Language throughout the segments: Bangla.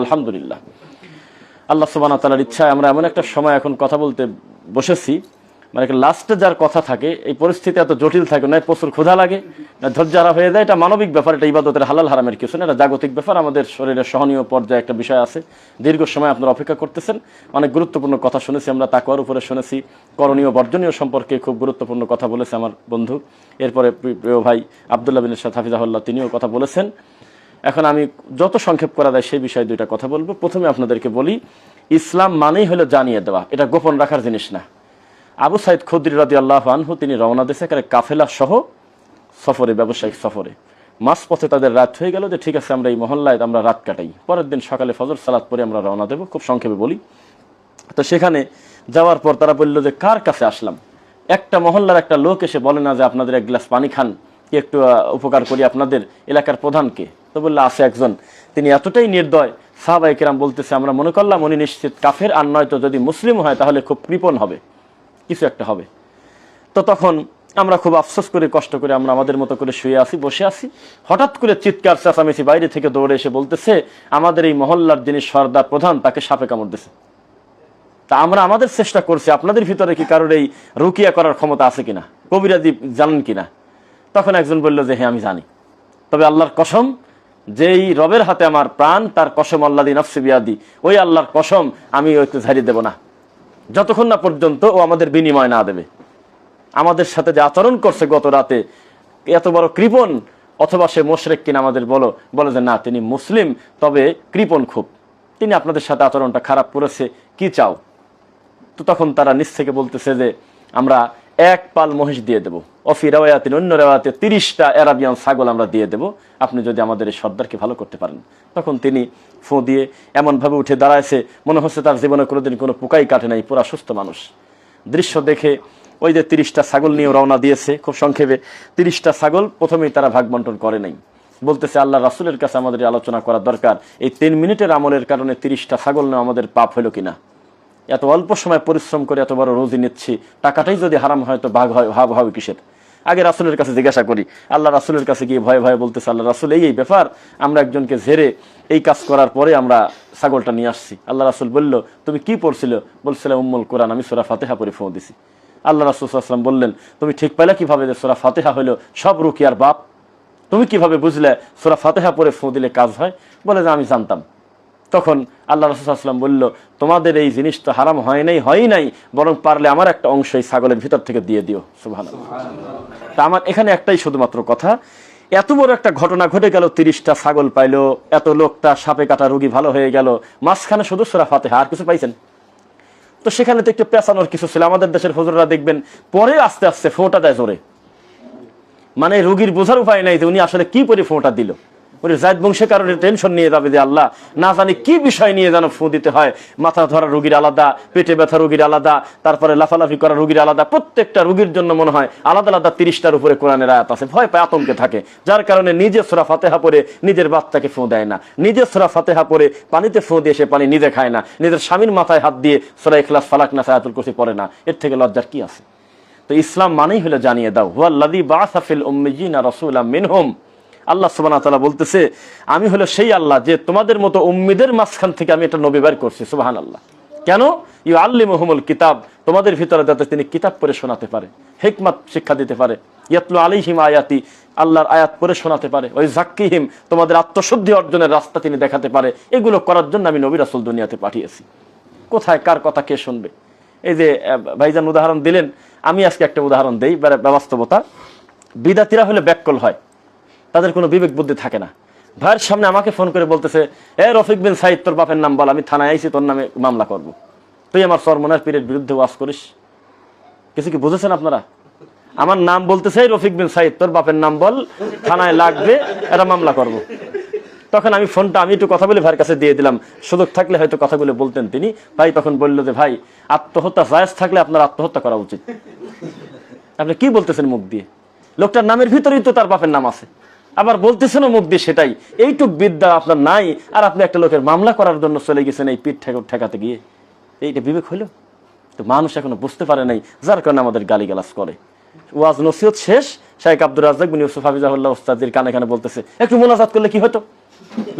আলহামদুলিল্লাহ। আল্লাহ সুবান তালার ইচ্ছায় আমরা এমন একটা সময় এখন কথা বলতে বসেছি। মানে লাস্টে যার কথা থাকে, এই পরিস্থিতি এত জটিল থাকে, না প্রচুর ক্ষুধা লাগে, না ধৈর্যারা হয়ে যায়, এটা মানবিক ব্যাপার, এটা ইবাদতের হালাল হারামের কিছু না, এটা জাগতিক ব্যাপার, আমাদের শরীরের সহনীয় পর্যায়ে একটা বিষয় আছে। দীর্ঘ সময় আপনারা অপেক্ষা করতেছেন, অনেক গুরুত্বপূর্ণ কথা শুনেছি, আমরা তাকুয়ার উপরে শুনেছি, করণীয় বর্জনীয় সম্পর্কে খুব গুরুত্বপূর্ণ কথা বলেছে আমার বন্ধু। এরপরে প্রিয় ভাই আবদুল্লাহ বিন সাদ হাফিজাহুল্লাহ তিনিও কথা বলেছেন। এখন আমি যত সংক্ষেপ করা যায় সেই বিষয়ে দুইটা কথা বলব। প্রথমে আপনাদেরকে বলি, ইসলাম মানেই হলো জানিয়ে দেওয়া। এটা গোপন রাখার জিনিস না। আবু সাইদ খুদ্রি রাদি আল্লাহ আনহু, তিনি রওনা দিয়েছে এখানে কাফেলা সহ সফরে, ব্যবসায়িক সফরে। মাস পথে তাদের রাত হয়ে গেল যে, ঠিক আছে, আমরা এই মহল্লায় আমরা রাত কাটাই। পরের দিন সকালে ফজর সালাত পরে আমরা রওনা দেবো। খুব সংক্ষেপে বলি। তো সেখানে যাওয়ার পর তারা বলল যে, কার কাছে আসলাম? একটা মহল্লার একটা লোক এসে বলে না যে, আপনাদের এক গ্লাস পানি খান। কি একটু উপকার করি আপনাদের এলাকার প্রধানকে? তো বলল আছে একজন। তিনি এতটাই নির্দয় সাহাবাই কেরাম বলতেছে, আমরা মনে করলাম উনি নিশ্চিত কাফের, আর নয়তো যদি মুসলিম হয় তাহলে খুব কৃপণ হবে, কিছু একটা হবে। তো তখন আমরা খুব আফসোস করে, কষ্ট করে আমরা আমাদের মতো করে শুয়ে আসি বসে আছি। হঠাৎ করে চিৎকার, চেঁচামেচি বাইরে থেকে দৌড়ে এসে বলতেছে, আমাদের এই মহল্লার যিনি সর্দার প্রধান, তাকে সাপে কামড় দিছে। তা আমরা আমাদের চেষ্টা করছি, আপনাদের ভিতরে কি কারোর এই রুকিয়া করার ক্ষমতা আছে কিনা? কবিরাজি জানেন কিনা? তখন একজন বলল যে হ্যাঁ আমি জানি। তবে আল্লাহর কসম যেই রবের হাতে আমার প্রাণ, তার কসম আল্লাহ দিন নফসি বিয়াদি। ওই আল্লাহর কসম আমি ওইকে ঝাড়িয়ে দেব না। যতক্ষণ না পর্যন্ত ও আমাদের বিনিময় না দেবে। আমাদের সাথে যে আচরণ করছে গত রাতে, এত বড় কৃপণ, অথবা সে মোশরেক কিনা আমাদের বলো, বলে যে না, তিনি মুসলিম, তবে কৃপণ খুব। তিনি আপনাদের সাথে আচরণটা খারাপ করেছে, কি চাও? তো তখন তারা নিচ থেকে বলতেছে যে, আমরা এক পাল মহিষ দিয়ে দেবো। অফি অন্য রেওয়াতে তিরিশটা অ্যারাবিয়ান ছাগল আমরা দিয়ে দেবো। আপনি যদি আমাদের এই সর্দারকে ভালো করতে পারেন। তখন তিনি ফোঁ দিয়ে এমনভাবে উঠে দাঁড়াইছে, মনে হচ্ছে তার জীবনে কোনোদিন কোনো পোকাই কাটে নাই, পুরা সুস্থ মানুষ। দৃশ্য দেখে ওই যে তিরিশটা ছাগল নিয়ে রওনা দিয়েছে, খুব সংক্ষেপে, তিরিশটা ছাগল প্রথমেই তারা ভাগ বন্টন করে নাই। বলতেছে, আল্লাহ রাসুলের কাছে আমাদের আলোচনা করা দরকার। এই তিন মিনিটের আমলের কারণে তিরিশটা ছাগল নেওয়া আমাদের পাপ হলো কিনা? এত অল্প সময় পরিশ্রম করে এত বড় রোজি নিচ্ছি, টাকাটাই যদি হারাম হয় তো ভাগ হয়, ভাব হবে কিসের? আগে রাসুলের কাছে জিজ্ঞাসা করি, আল্লাহ রাসুলের কাছে গিয়ে ভয়ে ভয়ে বলতেছে, আল্লাহ রাসুল, এই এই ব্যাপার, আমরা একজনকে ঝেড়ে এই কাজ করার পরে আমরা ছাগলটা নিয়ে আসছি। আল্লাহ রাসুল বলল, তুমি কি পড়ছিল? বলছিলাম, উম্মুল কোরআন, আমি সোরা ফাতেহা পরে ফোঁ দিছি। আল্লাহ রাসুল আসলাম বললেন, তুমি ঠিক পাইলে কীভাবে যে সোরা ফাতেহা হলো সব রুকিয়ার বাপ? তুমি কীভাবে বুঝলে সোরা ফাতেহা পরে ফোঁ দিলে কাজ হয়? বলে যে, আমি জানতাম। তখন আল্লাহ রসুলাম বলল, তোমাদের এই জিনিসটা হারাম হয় নাই হয় নাই, বরং পারলে আমার একটা অংশ এই ছাগলের ভিতর থেকে দিয়ে দিও। সুভান তা আমার এখানে একটাই শুধুমাত্র কথা, এত বড় একটা ঘটনা ঘটে গেল, তিরিশটা ছাগল পাইলো, এত লোকটা সাপে কাটা রুগী ভালো হয়ে গেল, মাঝখানে শুধু সোরা ফাতে আর কিছু পাইছেন? তো সেখানে তো একটু পেঁচানোর কিছু ছিল, আমাদের দেশের হজুররা দেখবেন, পরে আস্তে আস্তে ফোঁটা দেয় জোরে। মানে রুগীর বোঝার উপায় নাই যে উনি আসলে কি করে ফোঁটা দিল। উনি জায়দ বংশের কারণে টেনশন নিয়ে যাবে যে আল্লাহ। না জানি কি বিষয় নিয়ে যেন ফু দিতে হয়। মাথা ধরা রুগীর আলাদা, পেটে ব্যথা রুগীর আলাদা, তারপরে লাফালাফি করা রুগীর আলাদা, প্রত্যেকটা রুগীর জন্য মনে হয় আলাদা আলাদা তিরিশটার উপরে কোরআনের আয়াত আছে। ভয় পায়, আতঙ্কে থাকে। যার কারণে নিজে সোরা ফাতেহা পরে নিজের বাচ্চাকে ফোঁ দেয় না। নিজে সোরা ফাতেহা পরে পানিতে ফোঁ দিয়ে সে পানি নিজে খায় না। নিজের স্বামীর মাথায় হাত দিয়ে সোরা ইখলাস, ফালাক না সায়াতুল কুসি পড়ে না। এর থেকে লজ্জার কি আছে? তো ইসলাম মানেই হলে জানিয়ে দাও হুয়াল্লাদি বাসাফিল উম্মিজিনা রাসূলা মিনহুম। আল্লাহ সুবহানাহু ওয়া তাআলা বলতেছে, আমি হলো সেই আল্লাহ যে তোমাদের মতো উম্মিদের মাঝখান থেকে আমি একটা নবী বের করছি, সুবহানাল্লাহ। কেন? ইউ আল্লিমুহুমুল কিতাব, তোমাদের ভিতরে যাতে তিনি কিতাব পড়ে শোনাতে পারে, হিকমত শিক্ষা দিতে পারে। ইয়াতলু আলাইহিম আয়াতি, আল্লাহর আয়াত পড়ে শোনাতে পারে। ওই জাক্কিহিম তোমাদের আত্মশুদ্ধি অর্জনের রাস্তা তিনি দেখাতে পারে। এগুলো করার জন্য আমি নবী রাসূল দুনিয়াতে পাঠিয়েছি। কোথায়, কার কথা কে শুনবে? এই যে ভাইজান উদাহরণ দিলেন, আমি আজকে একটা উদাহরণ দেই বাস্তবতা বিদাতিরা হলে ব্যাককল হয়। তাদের কোনো বিবেক বুদ্ধি থাকে না। ভাইয়ের সামনে আমাকে ফোন করে বলতেছে, এ রফিক বিন সাইদ তোর বাপের নাম বল, আমি থানায় আইছি, তোর নামে মামলা করব। তুই আমার সরমনার পীরের বিরুদ্ধে ওয়াজ করিস। কিছু কি বুঝেছেন আপনারা? আমার নাম বলতেছে "এই রফিক বিন সাইদ তোর বাপের নাম বল, থানায় লাগবে, এটা মামলা করব। তখন আমি ফোনটা, আমি একটু কথা বলে ভাইয়ের কাছে দিয়ে দিলাম। সুযোগ থাকলে হয়তো কথাগুলো বলতেন তিনি। ভাই তখন বলল যে, ভাই, আত্মহত্যা জায়েজ থাকলে আপনার আত্মহত্যা করা উচিত। আপনি কি বলতেছেন মুখ দিয়ে? লোকটার নামের ভিতরেই তো তার বাপের নাম আছে। আবার বলতেছেন দিয়ে সেটাই। এইটুক বিদ্যা আপনার নাই, আর আপনি একটা লোকের মামলা করার জন্য চলে গেছেন এই পিঠ ঠেকা ঠেকাতে গিয়ে। এইটা বিবেক হইল? তো মানুষ এখনও বুঝতে পারে নাই, যার কারণে আমাদের গালিগালাজ করে। ওয়াজ নসিহত শেষ শাহেক আব্দুর রাজ্জাক বিন ইউসুফ হাফিজাহুল্লাহ ওস্তাদের কানে কানে বলতেছে, একটু মোনাজাত করলে কি হতো?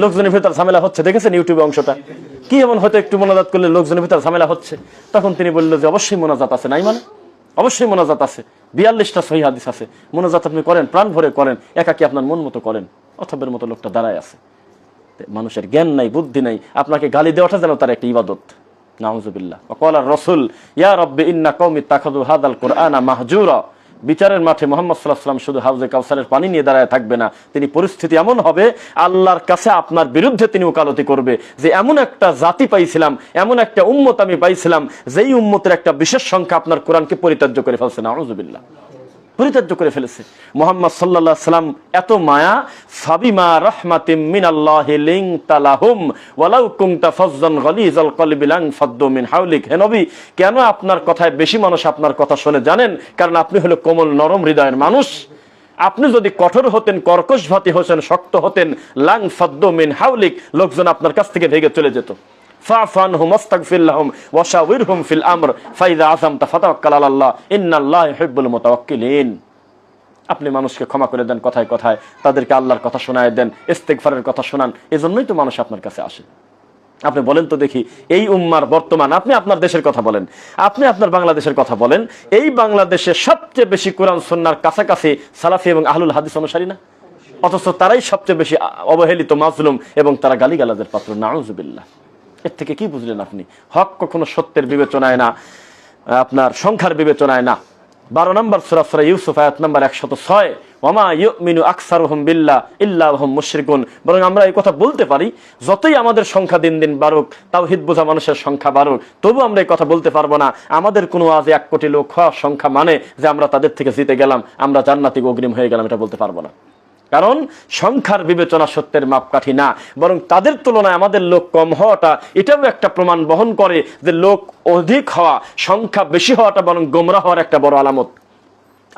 লোকজনের ভেতর ঝামেলা হচ্ছে, দেখেছেন ইউটিউবে অংশটা? কি এমন হয়তো একটু মোনাজাত করলে লোকজনের ভেতর ঝামেলা হচ্ছে? তখন তিনি বলল যে, অবশ্যই মোনাজাত আছে, নাই মানে? অবশ্যই মোনাজাত আছে। বিয়াল্লিশটা সহি হাদিস আছে। মোনাজাত আপনি করেন, প্রাণ ভরে করেন, একাকি আপনার মন মতো করেন। অথবের মতো লোকটা দাঁড়ায় আছে। মানুষের জ্ঞান নাই, বুদ্ধি নাই। আপনাকে গালি দেওয়াটা যেন তার একটা ইবাদত। নাহজুবিল্লাহ কলার রসুল, ইয়া রব্বে ইন্না কৌমি তাখাদু হাদাল কোরআনা মাহজুরা। বিচারের মাঠে মোহাম্মদ সাল্লাহাম শুধু হাউজে কাউসারের পানি নিয়ে দাঁড়ায় থাকবে না, তিনি পরিস্থিতি এমন হবে, আল্লাহর কাছে আপনার বিরুদ্ধে তিনি ওকালতি করবে, যে এমন একটা জাতি পাইছিলাম, এমন একটা উম্মত আমি পাইছিলাম, যেই উম্মতের একটা বিশেষ সংখ্যা আপনার কোরআনকে পরিত্যাজ্য করে ফেলছে না নাউজুবিল্লাহ। পরিত্যাজ্য করে ফেলেছে। মোহাম্মদ আলাইহি সাল্লাম এত মায়া, ফাবিমা রাহমাতিম মিনাল্লাহি লিং তালাহুম ওয়ালাউ ফাজ্জান গলিজাল কলবি লাং ফাদ্দু মিন হাওলিক। হে নবী, কেন আপনার কথায় বেশি মানুষ আপনার কথা শুনে জানেন? কারণ আপনি হলো কোমল, নরম হৃদয়ের মানুষ। আপনি যদি কঠোর হতেন কর্কশ ভাতি হোসেন শক্ত হতেন লাং ফাদ্দু মিন হাওলিক, লোকজন আপনার কাছ থেকে ভেগে চলে যেত। আপনি মানুষকে ক্ষমা করে দেন কথায় কথায়, তাদেরকে আল্লাহর কথা শোনায় দেন ইস্তেকফারের কথা শোনান, এজন্যই তো মানুষ আপনার কাছে আসে। আপনি বলেন তো দেখি, এই উম্মার বর্তমান, আপনি আপনার দেশের কথা বলেন, আপনি আপনার বাংলাদেশের কথা বলেন, এই বাংলাদেশে সবচেয়ে বেশি কোরআন সন্ন্যার কাছাকাছি সালাফি এবং আহলুল হাদিস অনুসারী না? অথচ তারাই সবচেয়ে বেশি অবহেলিত মাজলুম এবং তারা গালিগালাজের পাত্র, নাউজুবিল্লাহ। এর থেকে কি বুঝলেন আপনি? হক কখনো সত্যের বিবেচনায় না, আপনার সংখ্যার বিবেচনায় না। বারো নম্বর সুরা সুরা ইউসুফ, আয়াত নম্বর একশত ছয়, ওমা ইউমিনু আকসারুহুম বিল্লাহ ইল্লাহুম বরং আমরা এই কথা বলতে পারি, যতই আমাদের সংখ্যা দিন দিন বাড়ুক, তাওহিদ বোঝা মানুষের সংখ্যা বাড়ুক, তবু আমরা এই কথা বলতে পারব না। আমাদের কোনো আজ এক কোটি লোক হওয়ার সংখ্যা মানে যে আমরা তাদের থেকে জিতে গেলাম, আমরা জান্নাতিক অগ্রিম হয়ে গেলাম, এটা বলতে পারব না। কারণ সংখ্যার বিবেচনা সত্যের মাপকাঠি না, বরং তাদের তুলনায় আমাদের লোক কম হওয়াটা, এটাও একটা প্রমাণ বহন করে যে লোক অধিক হওয়া, সংখ্যা বেশি হওয়াটা বরং গোমরা হওয়ার একটা বড় আলামত।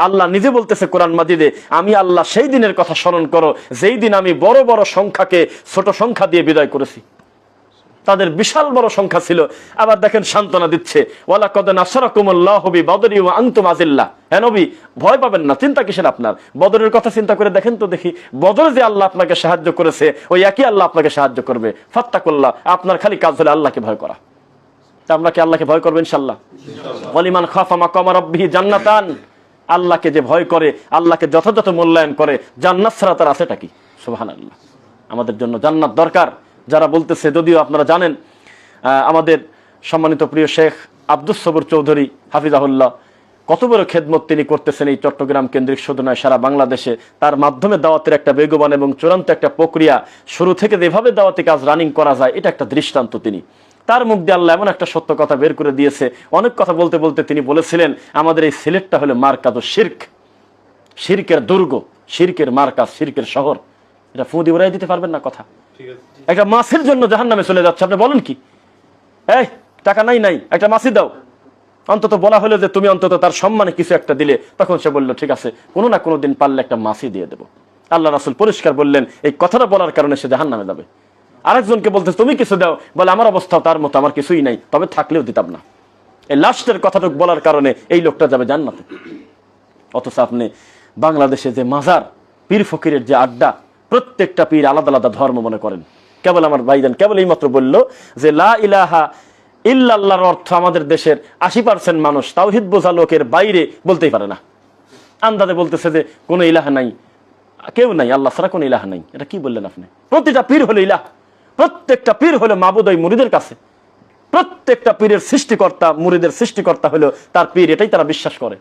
আল্লাহ নিজে বলতেছে কোরআন মাজিদে, আমি আল্লাহ সেই দিনের কথা স্মরণ করো, যেই দিন আমি বড় বড় সংখ্যাকে ছোট সংখ্যা দিয়ে বিদায় করেছি। তাদের বিশাল বড় সংখ্যা ছিল। আবার দেখেন সান্ত্বনা দিচ্ছে। ওয়ালা কদ নাসরাকুমুল্লাহ হবি বদরি ওয়া আনতুম আজিল্লাহ হ্যাঁ নবী, ভয় পাবেন না, চিন্তা কিসের আপনার? বদরের কথা চিন্তা করে দেখেন তো দেখি, বদরে যে আল্লাহ আপনাকে সাহায্য করেছে, ওই একই আল্লাহ আপনাকে সাহায্য করবে। ফাত্তাকুল্লাহ, আপনার খালি কাজ হলে আল্লাহকে ভয় করা। আমরা কি আল্লাহকে ভয় করব ইনশাল্লাহ ওয়ালিমান খাফা মাকামা রাব্বিহি জান্নাতান। আল্লাহকে যে ভয় করে, আল্লাহকে যথাযথ মূল্যায়ন করে, জান্নাত ছাড়া তার আছেটা কি? সুবহানাল্লাহ। আমাদের জন্য জান্নাত দরকার। যারা বলতেছে, যদিও আপনারা জানেন আমাদের সম্মানিত প্রিয় শেখ আব্দুস সবুর চৌধুরী, হাফিজাহুল্লাহ, কত বড় খেদমত তিনি করতেছেন এই চট্টগ্রাম কেন্দ্রিক শুধু নয় সারা বাংলাদেশে। তার মাধ্যমে দাওয়াতের একটা বেগবান এবং চূড়ান্ত একটা প্রক্রিয়া শুরু থেকে যেভাবে দাওয়াতি কাজ রানিং করা যায়, এটা একটা দৃষ্টান্ত তিনি। তার মুখ দিয়ে আল্লাহ এমন একটা সত্য কথা বের করে দিয়েছে। অনেক কথা বলতে বলতে তিনি বলেছিলেন, আমাদের এই সিলেটটা হলো মার্কাদ শির্ক। শির্কের দুর্গ, শিরকের মার্কাজ শির্কের শহর। এটা ফুঁ দিয়ে দিতে পারবেন না কথা। একটা মাছের জন্য জাহান নামে চলে যাচ্ছে, আপনি বলেন কি? এই, টাকা নাই নাই, একটা মাছি দাও। অন্তত বলা হলো যে তুমি অন্তত তার সম্মানে কিছু একটা দিলে। তখন সে বলল, ঠিক আছে, কোনো না কোনো দিন পারলে একটা মাছি দিয়ে দেবো। আল্লাহ রাসুল পরিষ্কার বললেন, এই কথাটা বলার কারণে সে জাহান নামে যাবে। আরেকজনকে বলতে, তুমি কিছু দাও। বলে, আমার অবস্থা তার মতো, আমার কিছুই নাই, তবে থাকলেও দিতাম না। এই লাস্টের কথাটুকু বলার কারণে এই লোকটা যাবে জান্নাতে। অথচ আপনি বাংলাদেশে যে মাজার, পীর ফকিরের যে আড্ডা প্রত্যেকটা পীর আলাদা আলাদা ধর্ম মনে করেন। কেবল আমার ভাইজান কেবল এইমাত্র বলল যে, লা ইলাহা ইল্লাল্লাহর অর্থ আমাদের দেশের আশি পার্সেন্ট মানুষ তাওহিদ বোঝা লোকের বাইরে বলতেই পারে না। আন্দাজে বলতেছে যে, কোনো ইলাহা নাই। কেউ নাই, আল্লাহ ছাড়া কোনো ইলাহা নাই। এটা কি বললেন আপনি? প্রতিটা পীর হলো ইলাহ। প্রত্যেকটা পীর হলো মাবুদয় মুরিদের কাছে। প্রত্যেকটা পীরের সৃষ্টিকর্তা, মুরিদের সৃষ্টিকর্তা হলো তার পীর, এটাই তারা বিশ্বাস করে।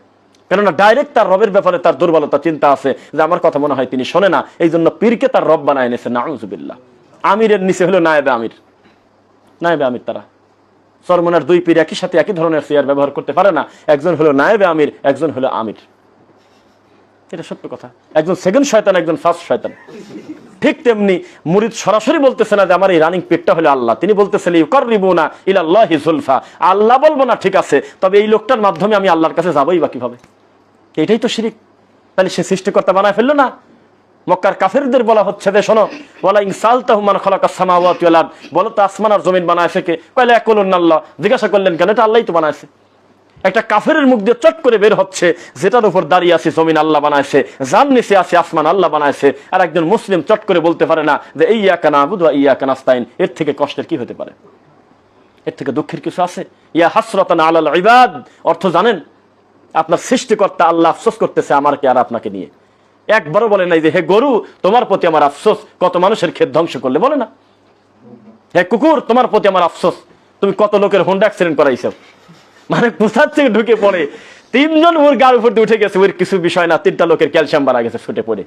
কেননা ডাইরেক্ট তার রবের ব্যাপারে তার দুর্বলতা, চিন্তা আছে যে আমার কথা মনে হয় তিনি শোনে না এই জন্য পীরকে তার রব বানায় এনেছে নাউজুবিল্লা আমিরের নিচে হলো নায়েবে আমির। নায়েবে আমির তারা। সরমনার দুই পীর একই সাথে একই ধরনের চেয়ার ব্যবহার করতে পারে না। একজন হলো নায়েবে আমির, একজন হলো আমির। এটা সত্য কথা। একজন সেকেন্ড শয়তান, একজন ফার্স্ট শয়তান। ঠিক তেমনি মুরিদ সরাসরি বলতেছে না যে আমার এই রানিং পেটটা হলো আল্লাহ। তিনি বলতেছেন ইউকারিবুনা ইলাল্লাহি জুলফা। আল্লাহ বলব না, ঠিক আছে, তবে এই লোকটার মাধ্যমে আমি আল্লাহর কাছে যাবোই বা কীভাবে? এটাই তো শিরিক। তাহলে সে সৃষ্টিকর্তা বানায় ফেলল না? মক্কার কাফেরদের বলা হচ্ছে যে, শোনো বলা ইনসাল তাহমান খলাকা সামাওয়াতি বলো তো, আসমান আর জমিন বানায় কে কয়লা একুলুন আল্লাহ জিজ্ঞাসা করলেন, কেন এটা আল্লাহই তো বানাইছে? একটা কাফেরের মুখ দিয়ে চট করে বের হচ্ছে, যেটার উপর দাঁড়িয়ে আছে জমিন আল্লাহ বানাইছে, যার নিচে আছে আসমান আল্লাহ বানাইছে, আর একজন মুসলিম চট করে বলতে পারে না যে এই ইয়াকানা আবুদ ইয়া কানাস্তাইন এর থেকে কষ্টের কি হতে পারে? এর থেকে দুঃখের কিছু আছে? ইয়া হাসরতান আলাল ইবাদ, অর্থ জানেন, আপনার সৃষ্টিকর্তা আল্লাহ আফসোস করতেছে আমাকে আর আপনাকে নিয়ে। একবারও বলে নাই যে, হে গরু, তোমার প্রতি আমার আফসোস, কত মানুষের ক্ষেত ধ্বংস করলে? বলে না। হে কুকুর, তোমার প্রতি আমার আফসোস, তুমি কত লোকের হোন্ডা অ্যাক্সিডেন্ট করাইছো? মানে কোথার থেকে ঢুকে পড়ে? তিনজন ওর গার উপর উঠে গেছে, ওর কিছু বিষয় না, তিনটা লোকের ক্যালসিয়াম বাড়া গেছে ছুটে পড়ে।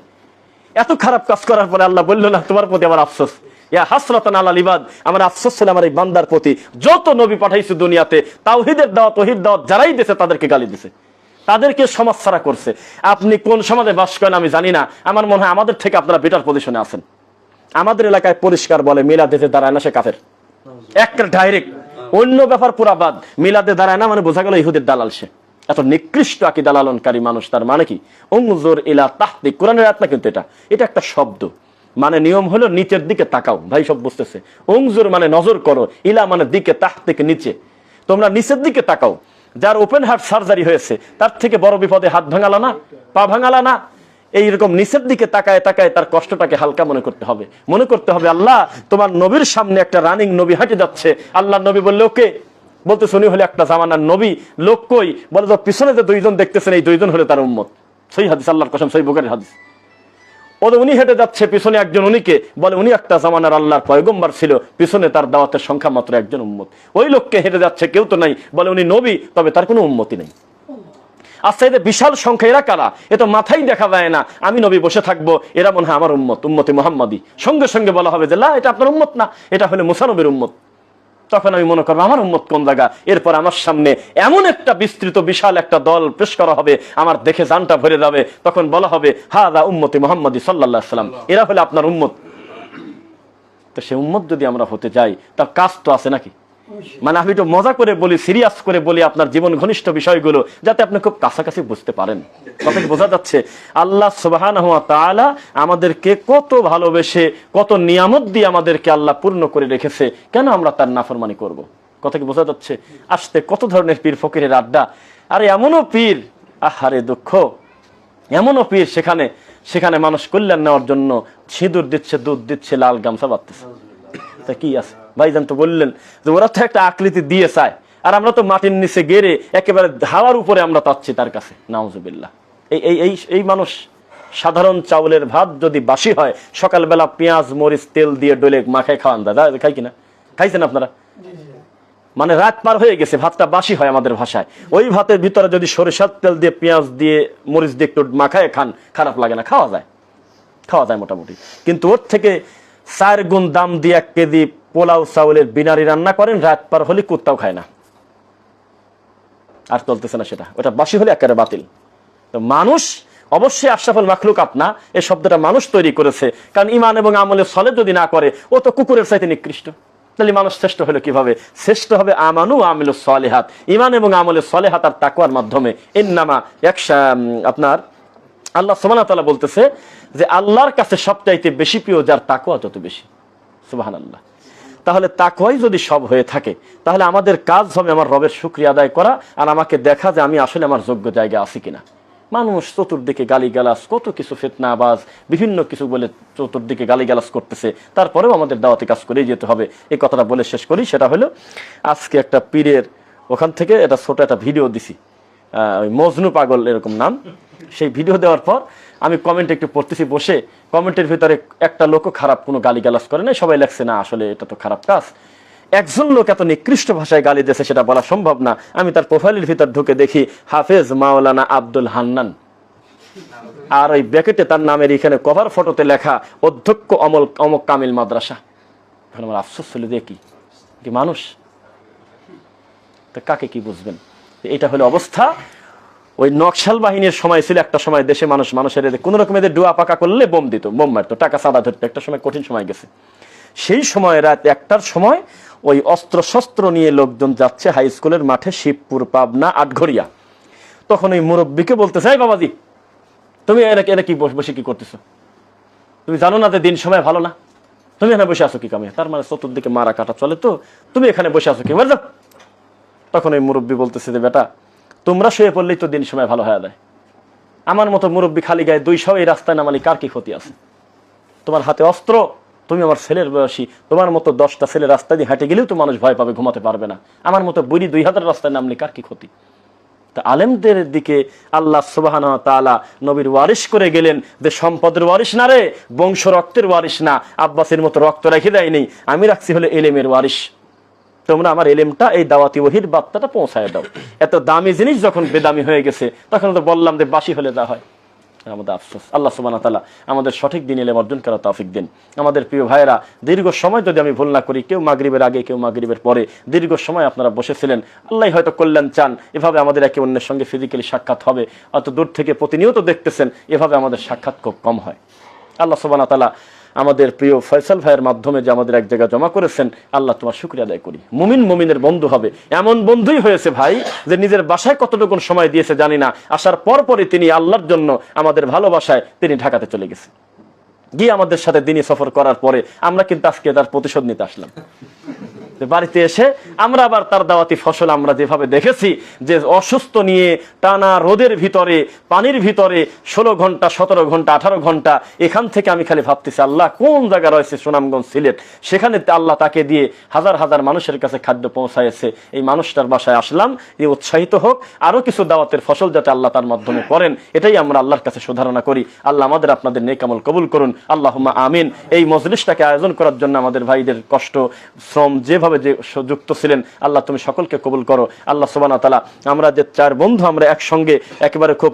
এত খারাপ কাজ করার পরে আল্লাহ বলল, না, তোমার প্রতি আমার আফসোস। ইয়া হাসরতান আল্লাহ লিবাদ আমার আফসোস ছিল আমার এই বান্দার প্রতি। যত নবী পাঠাইছে দুনিয়াতে, তাওহিদের দাওয়াত, তহিদ দাওয়াত, যারাই দিছে, তাদেরকে গালি দিছে। তাদেরকে সমাজ ছাড়া করছে। আপনি কোন সমাজে বাস করেন আমি জানি না। আমার মনে হয় আমাদের থেকে আপনারা বেটার পজিশনে আছেন। আমাদের এলাকায় পরিষ্কার বলে মিলাদেতে দাঁড়ায় না, সে কাফের। একটা ডাইরেক্ট অন্য ব্যাপার পুরা বাদ। মিলাদে দাঁড়ায় না মানে বোঝা গেল ইহুদের দালাল সে। এত নিকৃষ্ট আকি দালালনকারী মানুষ তার মানে কি? অঙ্গুজোর ইলা তাহতি, কোরআনের আয়াত না কিন্তু এটা? এটা একটা শব্দ। মানে নিয়ম হলো নিচের দিকে তাকাও। ভাই সব বুঝতেছে। অংজুর মানে নজর করো, ইলা মানে দিকে তাহ থেকে নিচে। তোমরা নিচের দিকে তাকাও। যার ওপেন হার্ট সার্জারি হয়েছে, তার থেকে বড় বিপদে হাত ভাঙালা না? পা ভাঙালা না? এইরকম নিচের দিকে তাকায় তাকায় তার কষ্টটাকে হালকা মনে করতে হবে। মনে করতে হবে, আল্লাহ, তোমার নবীর সামনে একটা রানিং নবী হাঁটে যাচ্ছে। আল্লাহ নবী বললে, ওকে। বলতে শুনি হলে একটা জামানার নবী। লোক কই? বলে তো পিছনে যে দুইজন দেখতেছেন, এই দুইজন হলে তার উম্মত। সেই হাদিস, আল্লাহর কসম সেই বুকের হাদিস। ও উনি হেঁটে যাচ্ছে, পিছনে একজন উনিকে। বলে, উনি একটা জামানার আল্লাহর পয়গম্বার ছিল। পিছনে তার দাওয়াতের সংখ্যা মাত্র একজন উম্মত। ওই লোককে হেঁটে যাচ্ছে, কেউ তো নাই। বলে, উনি নবী, তবে তার কোনো উন্মতি নেই। আচ্ছা এদের বিশাল সংখ্যা, এরা কারা? এ তো মাথায় দেখা যায় না। আমি নবী বসে থাকব, এরা মনে হয় আমার উম্মত, উম্মতি মোহাম্মদী। সঙ্গে সঙ্গে বলা হবে যে, লা, এটা আপনার উম্মত না, এটা হলে মুসানবীর উম্মত। তখন আমি মনে করব, আমার উম্মত কোন জায়গা? এরপর আমার সামনে এমন একটা বিস্তৃত, বিশাল একটা দল পেশ করা হবে, আমার দেখে জানটা ভরে যাবে। তখন বলা হবে হা দা উম্মতি মোহাম্মদী সাল্লাহ সাল্লাম। এরা হলে আপনার উম্মত। তো সে উম্মত যদি আমরা হতে যাই তার কাজ তো আছে নাকি? মানে আমি একটু মজা করে বলি সিরিয়াস করে বলি আপনার জীবন ঘনিষ্ঠ বিষয়গুলো, যাতে আপনি খুব কাছাকাছি বুঝতে পারেন। কথা বোঝা যাচ্ছে? আল্লাহ সুবাহান আমাদেরকে কত ভালোবেসে, কত নিয়ামত দিয়ে আমাদেরকে আল্লাহ পূর্ণ করে রেখেছে, কেন আমরা তার নাফরমানি করব। কথা বোঝা যাচ্ছে? আসতে কত ধরনের পীর ফকিরের আড্ডা? আরে এমনও পীর, আহারে দুঃখ। এমনও পীর সেখানে সেখানে মানুষ কল্যাণ নেওয়ার জন্য সিঁদুর দিচ্ছে, দুধ দিচ্ছে, লাল গামছা বাঁধতেছে। তা কি আছে? ভাইজান তো বললেন যে ওরা তো একটা আকৃতি দিয়ে চায়। আর আমরা তো মাটির নিচে গেড়ে একেবারে হাওয়ার উপরে আমরা তাচ্ছি তার কাছে। নাউজুবিল্লাহ। এই এই এই এই মানুষ সাধারণ চাউলের ভাত যদি বাসি হয় সকালবেলা পেঁয়াজ মরিচ তেল দিয়ে ডলে মাখায় খাওয়ান দাদা খাই কিনা খাইছেন আপনারা? মানে রাত পার হয়ে গেছে ভাতটা বাসি হয় আমাদের ভাষায়। ওই ভাতের ভিতরে যদি সরিষার তেল দিয়ে পেঁয়াজ দিয়ে মরিচ দিয়ে একটু মাখায় খান খারাপ লাগে না খাওয়া যায়। খাওয়া যায় মোটামুটি। কিন্তু ওর থেকে চার গুণ দাম দিয়ে এক কেজি পোলাও চাউলের বিনারি রান্না করেন, রাত পার হলে কুত্তাও খায় না। আর চলতেছে না সেটা। ওটা বাসি হলে একেবারে বাতিল। তো মানুষ, অবশ্যই আশরাফুল মাখলুক আপনা, এই শব্দটা মানুষ তৈরি করেছে। কারণ ইমান এবং আমলে সলে যদি না করে, ও তো কুকুরের চাইতে নিকৃষ্ট। তাহলে মানুষ শ্রেষ্ঠ হলো কীভাবে? শ্রেষ্ঠ হবে আমানু আমিল সলেহাত। ইমান এবং আমলে সলেহাত আর তাকুয়ার মাধ্যমে। এর নামা একশা আপনার আল্লাহ সোমানা বলতেছে যে আল্লাহর কাছে সবচাইতে বেশি প্রিয় যার তাকুয়া তত বেশি। সুবাহান আল্লাহ তাহলে তাকুয়াই যদি সব হয়ে থাকে, তাহলে আমাদের কাজ হবে আমার রবের শুক্রিয়া আদায় করা আর আমাকে দেখা যে আমি আসলে আমার যোগ্য জায়গায় আছি কিনা। মানুষ চতুর্দিকে গালিগালাজ, কত কিছু ফেতনাবাজ, বিভিন্ন কিছু বলে চতুর্দিকে গালিগালাজ করতেছে, তারপরেও আমাদের দাওয়াতে কাজ করেই যেতে হবে। এই কথাটা বলে শেষ করি, সেটা হলো আজকে একটা পীরের ওখান থেকে, এটা ছোট একটা ভিডিও দিছি ওই মজনু পাগল এরকম নাম। সেই ভিডিও দেওয়ার পর আমি কমেন্ট একটু পড়তেছি, বসে কমেন্টের ভিতরে একটা লোকও খারাপ, কোনো গালিগালাজ করে না সবাই লেখছে, না, আসলে এটা তো খারাপ কাজ। একজন লোক এত নিকৃষ্ট ভাষায় গালি দিয়েছে, সেটা বলা সম্ভব না। আমি তার প্রোফাইলের ভিতর ঢুকে দেখি, হাফেজ মাওলানা আব্দুল হান্নান। আর ওই ব্যাকেটে তার নামের এখানে কভার ফটোতে লেখা, অধ্যক্ষ অমল, অমক কামিল মাদ্রাসা। এখন আমার আফসোস ছিল দেখি কি? মানুষ? তা কাকে কি বুঝবেন? এটা হলো অবস্থা। ওই নকশাল বাহিনীর সময় ছিল, একটা সময় দেশে মানুষ, মানুষের কোনো রকম এদের ডুয়া পাকা করলে বোম দিত, বোম মারতো, টাকা চাঁদা ধরতো, একটা সময় কঠিন সময় গেছে। সেই সময় রাত একটার সময় ওই অস্ত্র শস্ত্র নিয়ে লোকজন যাচ্ছে হাই স্কুলের মাঠে, শিবপুর, পাবনা, আটঘরিয়া। তখন ওই মুরব্বীকে বলতে চাই বাবাজি, তুমি এরা এরা কি বসে বসে কি করতেছো? তুমি জানো না যে দিন সময় ভালো না? তুমি এখানে বসে আছো কি কামে? তার মানে চতুর্দিকে মারা কাটা চলে তো, তুমি এখানে বসে আছো কি? যাও। তখন ওই মুরব্বী বলতেছে যে, বেটা তোমরা শুয়ে পড়লেই তো দিন সময় ভালো হয়ে যায়। আমার মতো মুরব্বী খালি গায়ে দুইশো এই রাস্তায় নামালি কার কি ক্ষতি আছে? তোমার হাতে অস্ত্র, তুমি আমার ছেলের বয়সী, তোমার মতো দশটা ছেলে রাস্তা দিয়ে হেঁটে গেলেও তো মানুষ ভয় পাবে, ঘুমাতে পারবে না। আমার মতো বুড়ি দুই হাজার রাস্তায় নামলে কার কি ক্ষতি? তা আলেমদের দিকে আল্লাহ সুবাহান তালা নবীর ওয়ারিশ করে গেলেন যে সম্পদের ওয়ারিশ না রে বংশ রক্তের ওয়ারিশ না। আব্বাসের মতো রক্ত রেখে দেয়নি। আমি রাখছি হলে এলেমের ওয়ারিশ। তোমরা আমার এলেমটা, এই দাওয়াতি ওহির বার্তাটা পৌঁছায় দাও। এত দামি জিনিস যখন বেদামি হয়ে গেছে, তখন তো বললাম যে বাসি হলে যা হয়। আমাদের আফসোস। আল্লাহ সুবানা তালা আমাদের সঠিক দিন এলেম অর্জন করা তৌফিক দিন। আমাদের প্রিয় ভাইয়েরা, দীর্ঘ সময় যদি আমি ভুল না করি, কেউ মাগরিবের আগে, কেউ মাগরিবের পরে, দীর্ঘ সময় আপনারা বসেছিলেন আল্লাহ হয়তো কল্যাণ চান। এভাবে আমাদের একে অন্যের সঙ্গে ফিজিক্যালি সাক্ষাৎ হবে। অত দূর থেকে প্রতিনিয়ত দেখতেছেন, এভাবে আমাদের সাক্ষাৎ খুব কম হয়। আল্লাহ সুবানা তালা আমাদের প্রিয় ফয়সাল ভাইয়ের মাধ্যমে যে আমাদের এক জায়গায় জমা করেছেন, আল্লাহ তোমার শুক্রিয়া আদায় করি। মুমিন মুমিনের বন্ধু হবে। এমন বন্ধুই হয়েছে ভাই, যে নিজের বাসায় কতটুকু সময় দিয়েছে জানি না। আসার পরপরই তিনি আল্লাহর জন্য আমাদের ভালোবাসায় তিনি ঢাকাতে চলে গেছে। গিয়ে আমাদের সাথে দিনই সফর করার পরে আমরা কিন্তু আজকে তার প্রতিশোধ নিতে আসলাম। বাড়িতে এসে আমরা আবার তার দাওয়াতি ফসল আমরা যেভাবে দেখেছি, যে অসুস্থ নিয়ে টানা রোদের ভিতরে, পানির ভিতরে ষোলো ঘণ্টা, সতেরো ঘণ্টা, আঠারো ঘণ্টা, এখান থেকে আমি খালি ভাবতেছি, আল্লাহ কোন জায়গা রয়েছে সুনামগঞ্জ সিলেট? সেখানে আল্লাহ তাকে দিয়ে হাজার হাজার মানুষের কাছে খাদ্য পৌঁছায়ছে এই মানুষটার বাসায় আসলাম যে উৎসাহিত হোক আরও কিছু দাওয়াতের ফসল যাতে আল্লাহ তার মাধ্যমে করেন, এটাই আমরা আল্লাহর কাছে সুধারণা করি। আল্লাহ আমাদের আপনাদের নেকামল কবুল করুন। আল্লাহ আমিন। এই মজলিসটাকে আয়োজন করার জন্য আমাদের ভাইদের কষ্ট, শ্রম যেভাবে যে যুক্ত ছিলেন, আল্লাহ তুমি সকলকে কবুল করো। আল্লাহ সোবানা তালা আমরা যে চার বন্ধু আমরা একসঙ্গে একেবারে খুব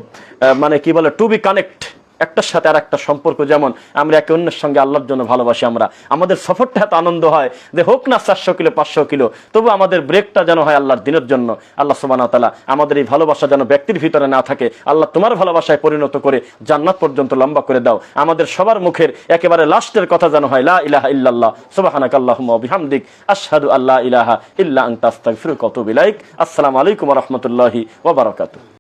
মানে কি বলে টু বি কানেক্ট একটার সাথে আর একটা সম্পর্ক, যেমন আমরা একে অন্যের সঙ্গে আল্লাহর জন্য ভালোবাসি আমরা। আমাদের সফরটা এত আনন্দ হয় যে হোক না চারশো কিলো, পাঁচশো কিলো, তবু আমাদের ব্রেকটা যেন হয় আল্লাহর দিনের জন্য। আল্লাহ সুবানা তালা আমাদের এই ভালোবাসা যেন ব্যক্তির ভিতরে না থাকে, আল্লাহ তোমার ভালোবাসায় পরিণত করে জান্নাত পর্যন্ত লম্বা করে দাও। আমাদের সবার মুখের একেবারে লাস্টের কথা যেন হয়, লা ইলাহা ইল্লাল্লাহ, সুবহানাক বিহামদিক, আশহাদু আল্লা ইলাহা ইল্লা আনতা, আস্তাগফিরুকা ওয়া আতুবু ইলাইক। আসসালামু আলাইকুম ওয়া রাহমাতুল্লাহি ওয়া